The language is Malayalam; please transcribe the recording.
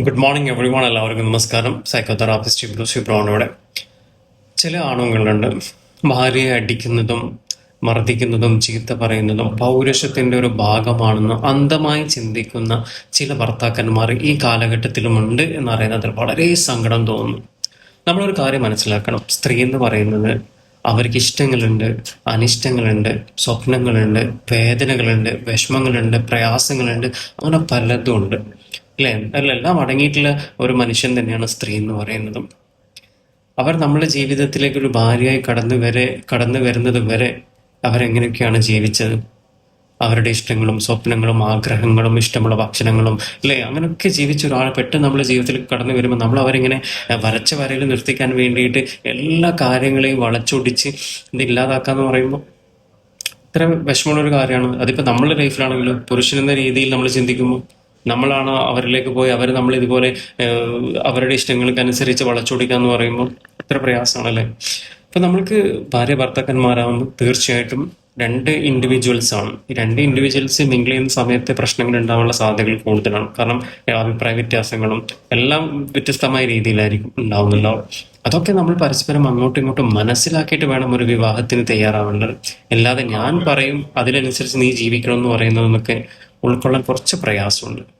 ഗുഡ് മോർണിംഗ് എവറി വൺ എല്ലാവർക്കും നമസ്കാരം. സൈക്കോതെറാപ്പിസ്റ്റ് ബ്രൂസി ബ്രൗണോടെ ചില ആണുങ്ങളുണ്ട്. ഭാര്യയെ അടിക്കുന്നതും മർദ്ദിക്കുന്നതും ചീത്ത പറയുന്നതും പൗരുഷത്തിന്റെ ഒരു ഭാഗമാണെന്ന് അന്ധമായി ചിന്തിക്കുന്ന ചില ഭർത്താക്കന്മാർ ഈ കാലഘട്ടത്തിലുമുണ്ട് എന്നറിയുന്നതിൽ വളരെ സങ്കടം തോന്നുന്നു. നമ്മളൊരു കാര്യം മനസ്സിലാക്കണം. സ്ത്രീ എന്ന് പറയുന്നത് അവർക്ക് ഇഷ്ടങ്ങളുണ്ട് അനിഷ്ടങ്ങളുണ്ട് സ്വപ്നങ്ങളുണ്ട് വേദനകളുണ്ട് വിഷമങ്ങളുണ്ട് പ്രയാസങ്ങളുണ്ട് അങ്ങനെ പലതും ഉണ്ട്. അല്ലേ? അതിലെല്ലാം അടങ്ങിയിട്ടുള്ള ഒരു മനുഷ്യൻ തന്നെയാണ് സ്ത്രീ എന്ന് പറയുന്നതും. അവർ നമ്മുടെ ജീവിതത്തിലേക്ക് ഒരു ഭാര്യയായി കടന്നു വരെ കടന്നു വരുന്നത് വരെ അവരെങ്ങനെയൊക്കെയാണ് ജീവിച്ചത്? അവരുടെ ഇഷ്ടങ്ങളും സ്വപ്നങ്ങളും ആഗ്രഹങ്ങളും ഇഷ്ടമുള്ള ഭക്ഷണങ്ങളും അല്ലേ? അങ്ങനെയൊക്കെ ജീവിച്ച ഒരാൾ പെട്ടെന്ന് നമ്മുടെ ജീവിതത്തിൽ കടന്നു വരുമ്പോൾ നമ്മൾ അവരിങ്ങനെ വരച്ച വരയിൽ നിർത്തിക്കാൻ വേണ്ടിയിട്ട് എല്ലാ കാര്യങ്ങളെയും വളച്ചൊടിച്ച് ഇത് ഇല്ലാതാക്കാന്ന് പറയുമ്പോൾ ഇത്ര വിഷമമുള്ള ഒരു കാര്യമാണ്. അതിപ്പോൾ നമ്മുടെ ലൈഫിലാണെങ്കിലും പുരുഷൻ എന്ന രീതിയിൽ നമ്മൾ ചിന്തിക്കുമ്പോൾ നമ്മളാണ് അവരിലേക്ക് പോയി അവർ നമ്മൾ ഇതുപോലെ അവരുടെ ഇഷ്ടങ്ങൾക്കനുസരിച്ച് അനുസരിച്ച് വളച്ചൊടിക്കാന്ന് പറയുമ്പോൾ എത്ര പ്രയാസമാണല്ലേ? അപ്പൊ നമ്മൾക്ക് ഭാര്യ ഭർത്താക്കന്മാരാകുമ്പോൾ തീർച്ചയായിട്ടും രണ്ട് ഇൻഡിവിജ്വൽസ് ആണ്. ഈ രണ്ട് ഇൻഡിവിജ്വൽസ് മിങ്കിൾ ചെയ്യുന്ന സമയത്ത് പ്രശ്നങ്ങൾ ഉണ്ടാവാനുള്ള സാധ്യതകൾ കൂടുതലാണ്. കാരണം അഭിപ്രായ വ്യത്യാസങ്ങളും എല്ലാം വ്യത്യസ്തമായ രീതിയിലായിരിക്കും ഉണ്ടാവുന്നുണ്ടാവും അതൊക്കെ നമ്മൾ പരസ്പരം അങ്ങോട്ടും ഇങ്ങോട്ടും മനസ്സിലാക്കിയിട്ട് വേണം ഒരു വിവാഹത്തിന് തയ്യാറാവേണ്ടത്. അല്ലാതെ ഞാൻ പറയും അതിനനുസരിച്ച് നീ ജീവിക്കണം എന്ന് പറയുന്നതെന്നൊക്കെ ഉൾക്കൊള്ളാൻ കുറച്ച് പ്രയാസമുണ്ട്.